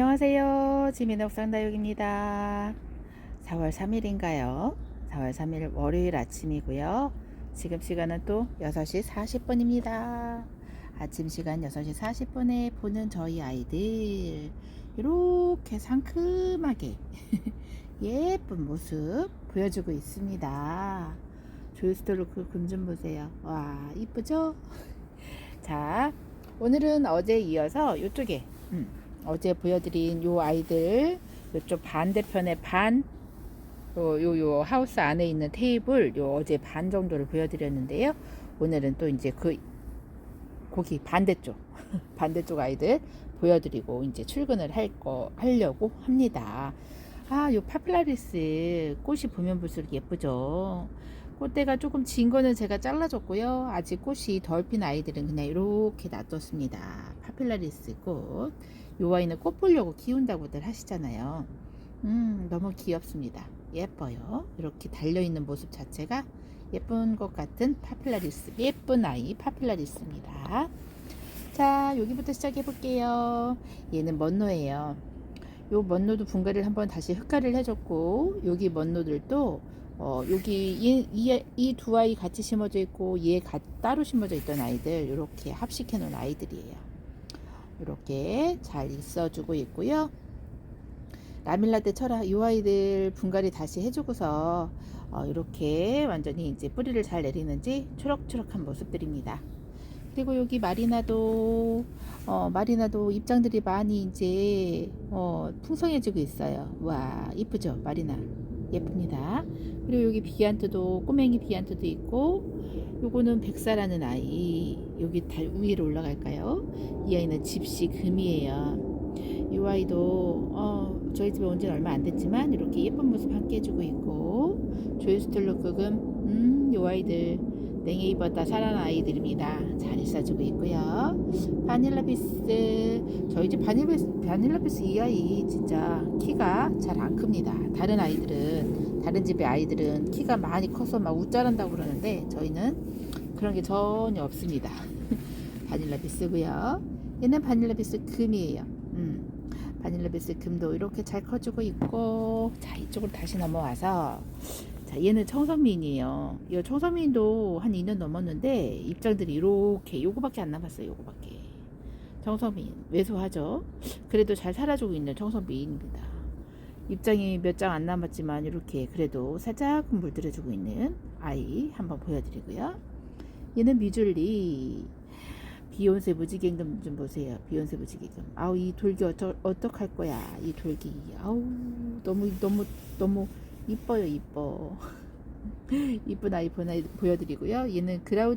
안녕하세요. 지민의 옥상다육입니다. 4월 3일인가요? 4월 3일 월요일 아침이고요. 지금 시간은 또 6시 40분입니다. 아침 시간 6시 40분에 보는 저희 아이들 이렇게 상큼하게 예쁜 모습 보여주고 있습니다. 조이스토르크 금좀 보세요. 와 이쁘죠? 자 오늘은 어제 이어서 이쪽에 음, 어제 보여드린 요 아이들 요쪽 반대편에 반 요, 요, 요 하우스 안에 있는 테이블 요 어제 반 정도를 보여드렸는데요. 오늘은 또 이제 그 거기 반대쪽 반대쪽 아이들 보여드리고 이제 출근을 할 거 하려고 합니다. 아, 요 파플라리스 꽃이 보면 볼수록 예쁘죠. 꽃대가 조금 진 거는 제가 잘라줬고요. 아직 꽃이 덜 핀 아이들은 그냥 이렇게 놔뒀습니다. 파필라리스 꽃. 요 아이는 꽃 보려고 키운다고들 하시잖아요. 음, 너무 귀엽습니다. 예뻐요. 이렇게 달려있는 모습 자체가 예쁜 것 같은 파필라리스. 예쁜 아이 파필라리스입니다. 자, 여기부터 시작해 볼게요. 얘는 먼노예요. 요 먼노도 분갈이를 한번 다시 흙갈이를 해줬고, 여기 먼노들도 어, 여기 이두 아이 같이 심어져 있고 얘 가, 따로 심어져 있던 아이들 이렇게 합식해 놓은 아이들이에요. 이렇게 잘 있어주고 있고요. 라밀라떼 철화 이 아이들 분갈이 다시 해주고서 어, 이렇게 완전히 이제 뿌리를 잘 내리는지 초록초록한 모습들입니다. 그리고 여기 마리나도 어, 마리나도 입장들이 많이 이제 어, 풍성해지고 있어요. 와 이쁘죠 마리나. 예쁩니다. 그리고 여기 비안트도 꼬맹이 비안트도 있고 요거는 백사라는 아이 여기 달 위로 올라갈까요? 이 아이는 집시 금이에요. 이 아이도 어, 저희 집에 온 지는 얼마 안 됐지만 이렇게 예쁜 모습 함께 해주고 있고 조이스톨로 끄금 음, 요 아이들 냉해 입었다 살아난 아이들입니다. 잘 있어주고 있고요. 바닐라비스 저희 집 바닐라비스, 바닐라비스 이 아이 진짜 키가 잘 안 큽니다. 다른 아이들은 다른 집의 아이들은 키가 많이 커서 막 웃자란다고 그러는데 저희는 그런 게 전혀 없습니다. 바닐라비스고요. 얘는 바닐라비스 금이에요. 음, 바닐라비스 금도 이렇게 잘 커지고 있고 자 이쪽으로 다시 넘어와서 자, 얘는 청선민이에요. 이 청선민도 한 2년 넘었는데 입장들이 이렇게 요거밖에 안 남았어요. 요거밖에. 청선민 왜소하죠. 그래도 잘 살아주고 있는 청선민입니다. 입장이 몇 장 안 남았지만 이렇게 그래도 살짝 물들여주고 있는 아이 한번 보여드리고요. 얘는 미줄리 비욘세 무지개금 좀 보세요. 비욘세 무지개금. 아우 이 돌기 어쩌, 어떡할 거야. 이 돌기. 아우 너무 너무 너무 이뻐요 이뻐. 이쁜 아이 보여드리고요. 얘는 그라우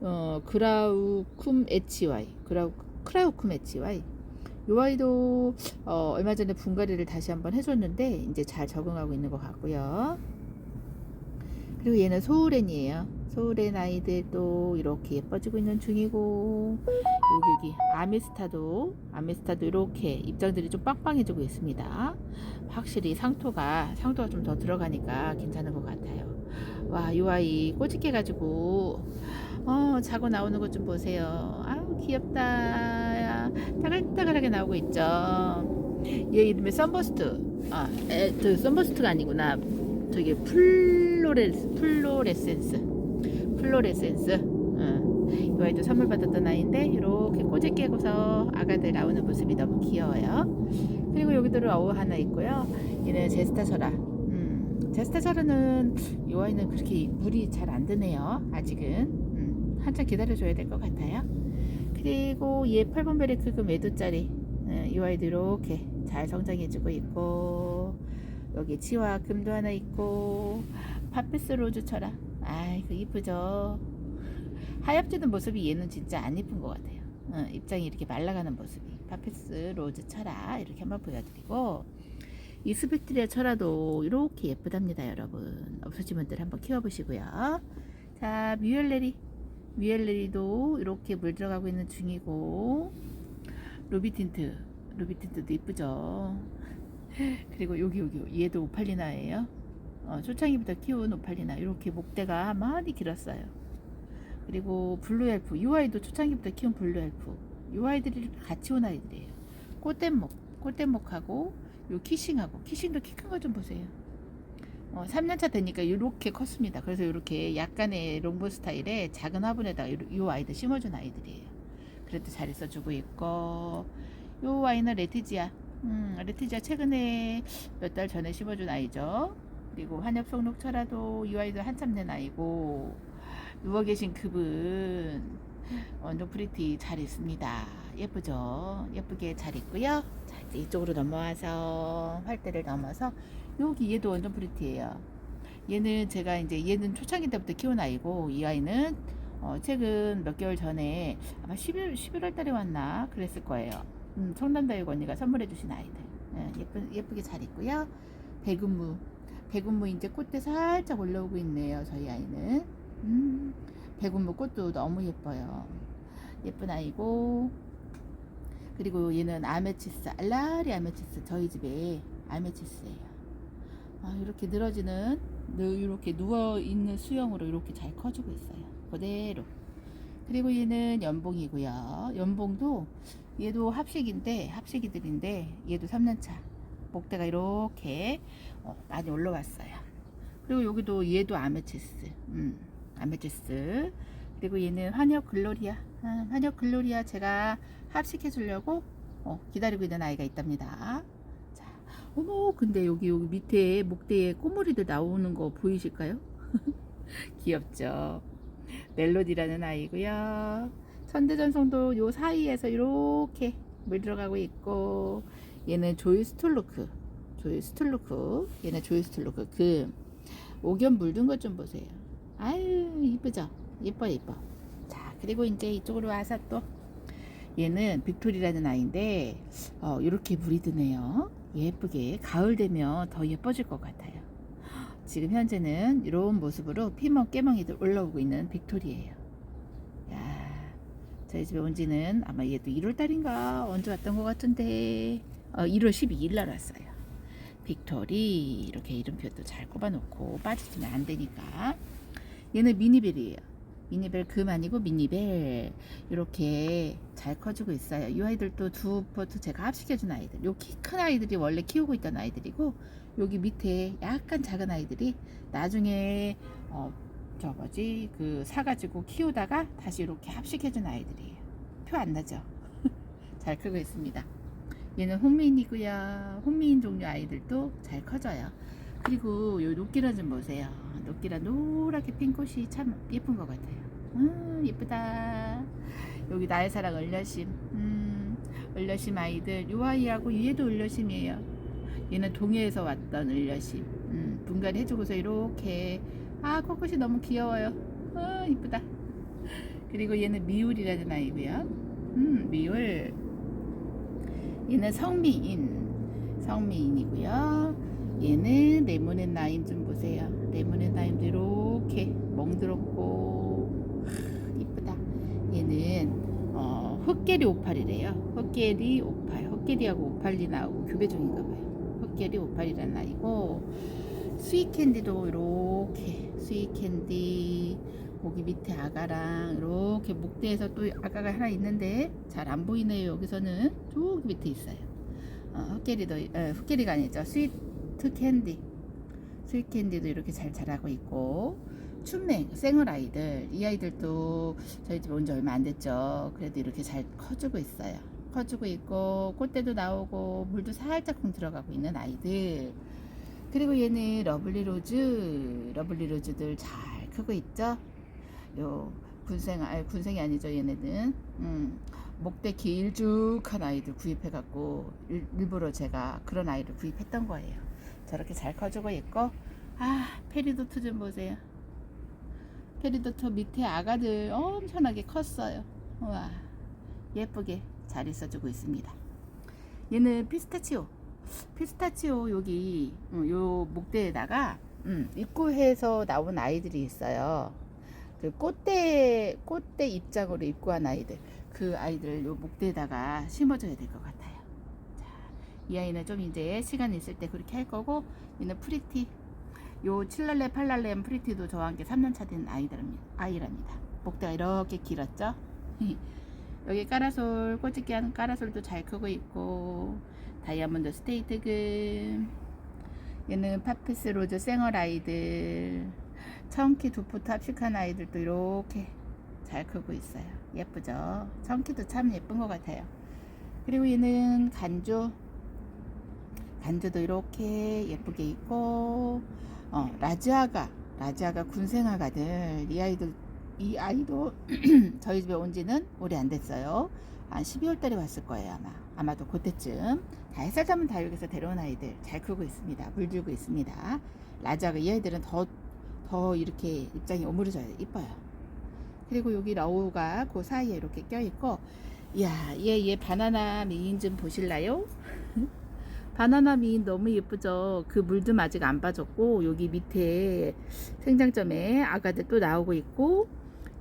어 그라우쿰 에치와이. 그라우 크라우쿰 에치와이. 요 아이도 어, 얼마 전에 분갈이를 다시 한번 해줬는데 이제 잘 적응하고 있는 것 같고요. 그리고 얘는 소우렌이에요 소우렌 아이들도 이렇게 예뻐지고 있는 중이고 여기 여기 아메스타도 아메스타도 이렇게 입장들이 좀 빵빵해지고 있습니다. 확실히 상토가 상토가 좀 더 들어가니까 괜찮은 것 같아요. 와, 이 아이 꼬집게 가지고 어 자고 나오는 것 좀 보세요. 아우 귀엽다. 따글따글하게 나오고 있죠. 얘 이름이 썬버스트. 아, 에, 저 썬버스트가 아니구나. 저기 플로레 플로레센스. 플로레센스. 응. 이 아이도 선물 받았던 아이인데 이렇게 꼬지 깨고서 아가들 나오는 모습이 너무 귀여워요. 그리고 여기도 어우 하나 있고요. 얘는 제스타설아. 음, 제스타설아는 이 아이는 그렇게 물이 잘 안 드네요. 아직은 음, 한참 기다려줘야 될 것 같아요. 그리고 얘 8번 베리 크금 외도짜리 음, 이 아이도 이렇게 잘 성장해주고 있고 여기 치와 금도 하나 있고 파피스 로즈 철아 아이고 이쁘죠. 하얗지는 모습이 얘는 진짜 안 이쁜 것 같아요. 어, 입장이 이렇게 말라가는 모습이. 파피스 로즈 철아 이렇게 한번 보여드리고 이 스펙트리아 철아도 이렇게 예쁘답니다 여러분. 없으신 분들 한번 키워보시고요. 자 뮤엘레리. 뮤엘레리도 이렇게 물 들어가고 있는 중이고 루비 틴트. 루비 틴트도 이쁘죠. 그리고 여기 여기 얘도 오팔리나예요 어, 초창기부터 키운 오팔리나 이렇게 목대가 많이 길었어요. 그리고 블루엘프 이 아이도 초창기부터 키운 블루엘프 이 아이들이 같이 온 아이들이에요. 꽃대목 꽃대목하고 요 키싱하고 키싱도 키 큰 거 좀 보세요. 어, 3년차 되니까 이렇게 컸습니다. 그래서 이렇게 약간의 롱보 스타일의 작은 화분에다가 요, 요 아이들 심어준 아이들이에요. 그래도 잘 있어주고 있고 요 아이는 레티지아. 음, 레티지아 최근에 몇 달 전에 심어준 아이죠. 그리고 한엽송 녹차라도 이 아이도 한참 된 아이고 누워 계신 그분 완전 프리티 잘 있습니다. 예쁘죠? 예쁘게 잘 있고요. 자 이제 이쪽으로 넘어와서 활대를 넘어서 여기 얘도 완전 프리티예요. 얘는 제가 이제 얘는 초창기 때부터 키운 아이고 이 아이는 어, 최근 몇 개월 전에 아마 11, 11월 달에 왔나 그랬을 거예요. 음, 청담다육 언니가 선물해 주신 아이들. 예, 예쁜, 예쁘게 잘 있고요. 백운무. 백운무 이제 꽃대 살짝 올라오고 있네요. 저희 아이는. 음, 백운무 꽃도 너무 예뻐요. 예쁜 아이고. 그리고 얘는 아메치스, 알라리 아메치스. 저희 집에 아메치스예요. 아, 이렇게 늘어지는, 이렇게 누워있는 수영으로 이렇게 잘 커지고 있어요. 그대로. 그리고 얘는 연봉이고요. 연봉도 얘도 합식인데 합식이들인데 얘도 3년차 목대가 이렇게 어, 많이 올라왔어요. 그리고 여기도 얘도 아메치스, 음, 아메치스. 그리고 얘는 환엽 글로리아, 아, 환엽 글로리아 제가 합식해 주려고 어, 기다리고 있는 아이가 있답니다. 자, 어머, 근데 여기 여기 밑에 목대에 꼬물이들 나오는 거 보이실까요? 귀엽죠. 멜로디라는 아이고요. 천대전송도 요 사이에서 이렇게 물 들어가고 있고 얘는 조이 스툴루크 조이 스툴루크 얘는 조이 스툴루크. 그 옥연 물든 것 좀 보세요. 아유 이쁘죠? 예뻐 예뻐. 자 그리고 이제 이쪽으로 와서 또 얘는 빅토리라는 아이인데 어, 이렇게 물이 드네요. 예쁘게. 가을 되면 더 예뻐질 것 같아요. 지금 현재는 이런 모습으로 피멍 깨멍이들 올라오고 있는 빅토리예요. 야 저희 집에 온 지는 아마 얘도 1월 달인가 언제 왔던 것 같은데 어, 1월 12일 날 왔어요. 빅토리 이렇게 이름표도 잘 꼽아놓고 빠지시면 안 되니까 얘는 미니벨이에요. 미니벨 금 아니고 미니벨 이렇게 잘 커지고 있어요. 이 아이들도 두 포트 제가 합식해준 아이들. 요 키 큰 아이들이 원래 키우고 있던 아이들이고 여기 밑에 약간 작은 아이들이 나중에 어, 저 뭐지 그 사가지고 키우다가 다시 이렇게 합식해준 아이들이에요. 표 안 나죠? 잘 크고 있습니다. 얘는 혼미인이고요. 혼미인 종류 아이들도 잘 커져요. 그리고 요 녹기란 좀 보세요. 녹기란 노랗게 핀 꽃이 참 예쁜 것 같아요. 음 예쁘다. 여기 나의 사랑 얼려심. 음 얼려심 아이들. 요 아이하고 얘도 얼려심이에요. 얘는 동해에서 왔던 얼려심. 음 분갈이 해주고서 이렇게 아 코끝이 너무 귀여워요. 아 이쁘다. 그리고 얘는 미울이라는 아이고요. 음 미울. 얘는 성미인. 성미인이고요. 얘는 레모넷 나임 좀 보세요. 레모넷 나임도 이렇게 멍들었고 하, 이쁘다. 얘는 어, 흑계리 오팔이래요. 흑계리 오팔. 흑계리하고 오팔이 나오고 교배 중인가 봐요. 흑계리 오팔이라는 아이고 스윗 캔디도 이렇게 스윗 캔디 거기 밑에 아가랑 이렇게 목대에서 또 아가가 하나 있는데 잘 안 보이네요. 여기서는 저기 밑에 있어요. 어, 흑계리도 어, 흑계리가 아니죠. 스위트 캔디. 스윗 캔디도 이렇게 잘 자라고 있고 춘맹 생얼 아이들 이 아이들도 저희 집에 온지 얼마 안 됐죠. 그래도 이렇게 잘 커주고 있어요. 커주고 있고 꽃대도 나오고 물도 살짝 쿵 들어가고 있는 아이들. 그리고 얘는 러블리 로즈, 러블리 로즈들 잘 크고 있죠. 요 군생, 아 군생이 아니죠 얘네는. 음, 목대 길쭉한 아이들 구입해갖고 일, 일부러 제가 그런 아이를 구입했던 거예요. 저렇게 잘 커주고 있고, 아 페리도트 좀 보세요. 페리도트 밑에 아가들 엄청나게 컸어요. 와 예쁘게 잘 있어주고 있습니다. 얘는 피스타치오. 피스타치오 여기 음, 요 목대에다가 음, 입구해서 나온 아이들이 있어요. 그 꽃대 꽃대 입장으로 입구한 아이들 그 아이들 요 목대에다가 심어줘야 될 것 같아요. 자, 이 아이는 좀 이제 시간 있을 때 그렇게 할 거고 얘는 프리티 요 칠랄레 팔랄렘 프리티도 저와 함께 3년차 된 아이들입니다. 아이랍니다. 목대가 이렇게 길었죠? 여기 까라솔 꼬집기 하는 까라솔도 잘 크고 있고 다이아몬드 스테이트금 얘는 파피스 로즈 생얼 아이들 청키 두포트 합식한 아이들도 이렇게 잘 크고 있어요. 예쁘죠? 청키도 참 예쁜 것 같아요. 그리고 얘는 간주 간주도 이렇게 예쁘게 있고 어, 라지아가 라지아가 군생아가들. 이 아이들 이 아이도 저희 집에 온 지는 오래 안 됐어요. 한 12월 달에 왔을 거예요 아마. 아마도 그때쯤. 다 햇살 잡은 다육에서 데려온 아이들 잘 크고 있습니다. 물 들고 있습니다. 라지아가 이 아이들은 더 더 이렇게 입장이 오므려져요 이뻐요 그리고 여기 러우가 그 사이에 이렇게 껴있고 이야 얘 얘 바나나 미인 좀 보실라요? 바나나 미인 너무 예쁘죠? 그 물 좀 아직 안 빠졌고 여기 밑에 생장점에 아가들 또 나오고 있고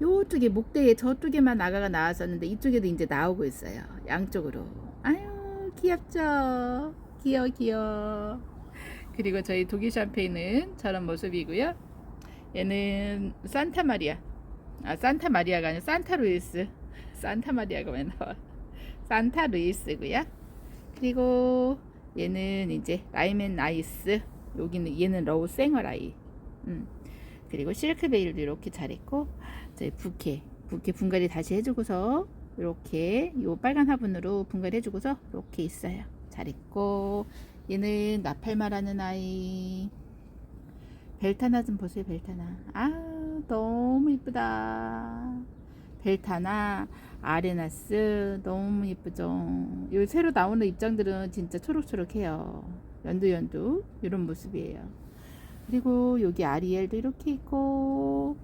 요쪽에 목대에 저쪽에만 아가가 나왔었는데 이쪽에도 이제 나오고 있어요 양쪽으로 아유 귀엽죠? 귀여워 귀여워 그리고 저희 독일 샴페인은 저런 모습이고요 얘는 산타 마리아 아 산타 마리아가 아니라 산타 루이스. 산타 마리아가 왜 나와? 산타 루이스고요. 그리고 얘는 이제 라이맨 나이스. 여기는 얘는 러우 생어라이. 음. 그리고 실크 베일도 이렇게 잘했고 저희 부케. 부케 분갈이 다시 해주고서 이렇게 요 빨간 화분으로 분갈이 해주고서 이렇게 있어요. 잘했고 얘는 나팔마라는 아이. 벨타나 좀 보세요 벨타나. 아 너무 이쁘다. 벨타나 아레나스 너무 이쁘죠. 요 새로 나오는 입장들은 진짜 초록초록해요. 연두연두 이런 모습이에요. 그리고 여기 아리엘도 이렇게 있고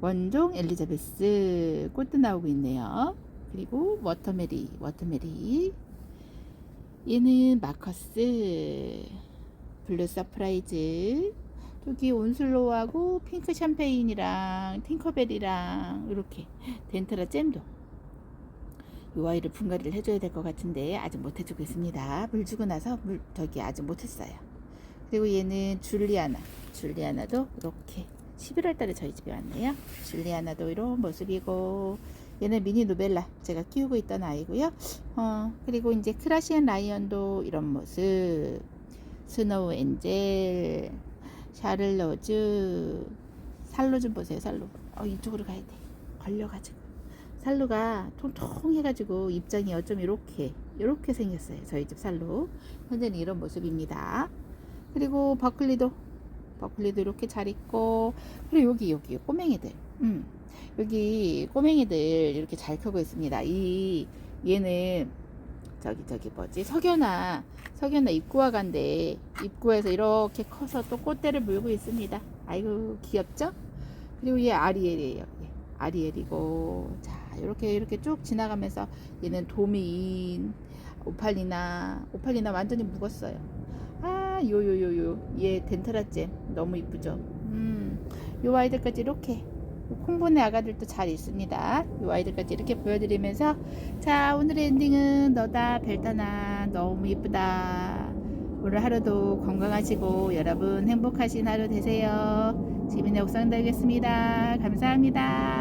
원종 엘리자베스 꽃도 나오고 있네요. 그리고 워터메리 워터메리. 얘는 마커스 블루 서프라이즈 저기 온슬로우하고 핑크 샴페인이랑 팅커벨이랑 이렇게 덴트라 잼도 이 아이를 분갈이를 해줘야 될 것 같은데 아직 못 해주고 있습니다. 물 주고 나서 물 저기 아직 못했어요. 그리고 얘는 줄리아나. 줄리아나도 이렇게 11월 달에 저희 집에 왔네요. 줄리아나도 이런 모습이고 얘는 미니 노벨라 제가 키우고 있던 아이고요. 어, 그리고 이제 크라시안 라이언도 이런 모습. 스노우 엔젤, 샤를로즈, 살로 좀 보세요, 살로. 어, 이쪽으로 가야 돼. 걸려가지고. 살로가 통통해가지고 입장이 어쩜 이렇게, 이렇게 생겼어요. 저희 집 살로. 현재는 이런 모습입니다. 그리고 버클리도, 버클리도 이렇게 잘 있고, 그리고 여기, 여기, 꼬맹이들. 음, 여기 꼬맹이들 이렇게 잘 크고 있습니다. 이, 얘는 저기 저기 뭐지? 석연아. 석연아 입구와 간데 입구에서 이렇게 커서 또 꽃대를 물고 있습니다. 아이고 귀엽죠? 그리고 얘 아리엘이에요. 얘 아리엘이고. 자 이렇게 이렇게 쭉 지나가면서 얘는 도민 오팔리나 오팔리나 완전히 묵었어요. 아 요요요요. 얘 덴트라잼. 너무 이쁘죠? 음요 아이들까지 이렇게 콩분의 아가들도 잘 있습니다. 이 아이들까지 이렇게 보여드리면서 자 오늘의 엔딩은 너다 벨타나 너무 예쁘다. 오늘 하루도 건강하시고 여러분 행복하신 하루 되세요. 지민의 옥상 달겠습니다. 감사합니다.